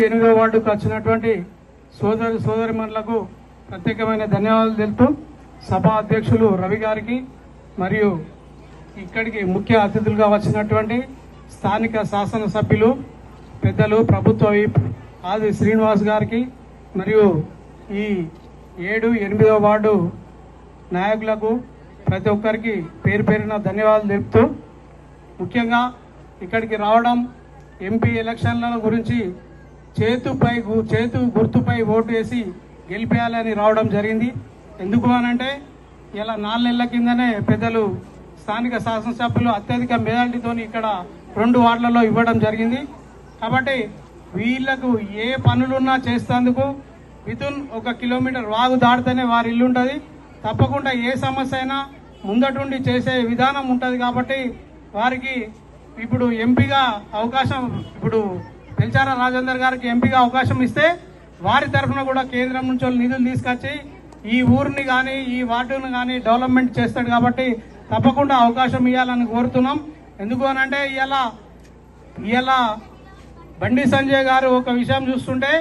ఎనిమిదో వార్డుకు వచ్చినటువంటి సోదరి సోదరిమణులకు ప్రత్యేకమైన ధన్యవాదాలు తెలుపుతూ సభా అధ్యక్షులు రవి గారికి మరియు ఇక్కడికి ముఖ్య అతిథులుగా వచ్చినటువంటి స్థానిక శాసనసభ్యులు పెద్దలు ప్రభుత్వ ఆది శ్రీనివాస్ గారికి మరియు ఈ ఏడు ఎనిమిదో వార్డు నాయకులకు ప్రతి ఒక్కరికి పేరు పేరున ధన్యవాదాలు తెలుపుతూ ముఖ్యంగా ఇక్కడికి రావడం ఎంపీ ఎలక్షన్ల గురించి చేతుపై గు- చేతు గుర్తుపై ఓటు వేసి గెలిపేయాలని రావడం జరిగింది. ఎందుకు అనంటే ఇలా నాలుగేళ్ళ కిందనే పెద్దలు స్థానిక శాసనసభ్యులు అత్యధిక మెజార్టీతో ఇక్కడ రెండు వార్డులలో ఇవ్వడం జరిగింది. కాబట్టి వీళ్ళకు ఏ పనులున్నా చేస్తేందుకు వితున్ ఒక కిలోమీటర్ వాగు దాటితేనే వారి ఇల్లు ఉంటుంది. తప్పకుండా ఏ సమస్య అయినా ముందటుండి చేసే విధానం ఉంటుంది కాబట్టి వారికి ఇప్పుడు ఎంపీగా అవకాశం ఇప్పుడు పెంచారా రాజేందర్ గారికి ఎంపీగా అవకాశం ఇస్తే వారి తరఫున కూడా కేంద్రం నుంచి వాళ్ళు నిధులు తీసుకొచ్చి ఈ ఊరిని కానీ ఈ వార్డును కానీ డెవలప్మెంట్ చేస్తాడు కాబట్టి తప్పకుండా అవకాశం ఇవ్వాలని కోరుతున్నాం. ఎందుకు అనంటే ఇవాళ ఇవాళ బండి సంజయ్ గారు ఒక విషయం చూస్తుంటే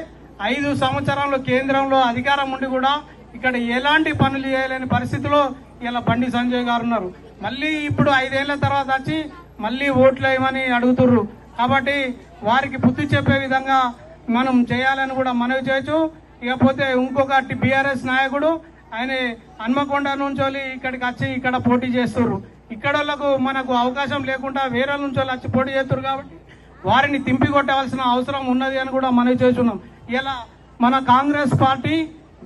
ఐదు సంవత్సరాలు కేంద్రంలో అధికారం ఉండి కూడా ఇక్కడ ఎలాంటి పనులు చేయలేని పరిస్థితిలో ఇలా బండి సంజయ్ గారు ఉన్నారు. మళ్ళీ ఇప్పుడు ఐదేళ్ళ తర్వాత వచ్చి మళ్ళీ ఓట్లు వేయమని అడుగుతుర్రు. కాబట్టి వారికి బుద్ధి చెప్పే విధంగా మనం చేయాలని కూడా మనవి చేయొచ్చు. ఇకపోతే ఇంకొక బీఆర్ఎస్ నాయకుడు ఆయన హన్మకొండ నుంచి ఇక్కడికి వచ్చి ఇక్కడ పోటీ చేస్తుర్రు. ఇక్కడ మనకు అవకాశం లేకుండా వేరే నుంచి వచ్చి పోటీ చేస్తున్నారు కాబట్టి వారిని తింపి కొట్టవలసిన అవసరం ఉన్నది అని కూడా మనవి చేస్తున్నాం. ఇలా మన కాంగ్రెస్ పార్టీ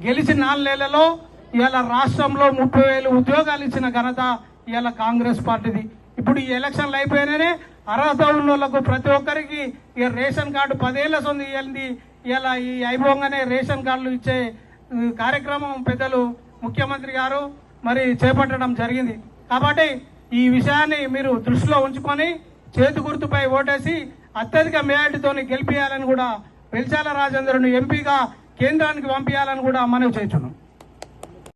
గెలిచిన నాలుగు నెలలలో ఇలా రాష్ట్రంలో ముప్పై వేలు ఉద్యోగాలు ఇచ్చిన ఘనత ఇలా కాంగ్రెస్ పార్టీది. ఇప్పుడు ఈ ఎలక్షన్లు అయిపోయినానే అర్హత ఉన్న వాళ్ళకు ప్రతి ఒక్కరికి ఇక రేషన్ కార్డు పదేళ్ళ సొంత ఇవ్వాలి ఇలా ఈ అయిపోగానే రేషన్ కార్డులు ఇచ్చే కార్యక్రమం పెద్దలు ముఖ్యమంత్రి గారు మరి చేపట్టడం జరిగింది. కాబట్టి ఈ విషయాన్ని మీరు దృష్టిలో ఉంచుకొని చేతి గుర్తుపై ఓటేసి అత్యధిక మేయాటితో గెలిపించాలని కూడా వెల్చాల రాజేంద్రను ఎంపీగా కేంద్రానికి పంపించాలని కూడా మనవి చేస్తున్నాం.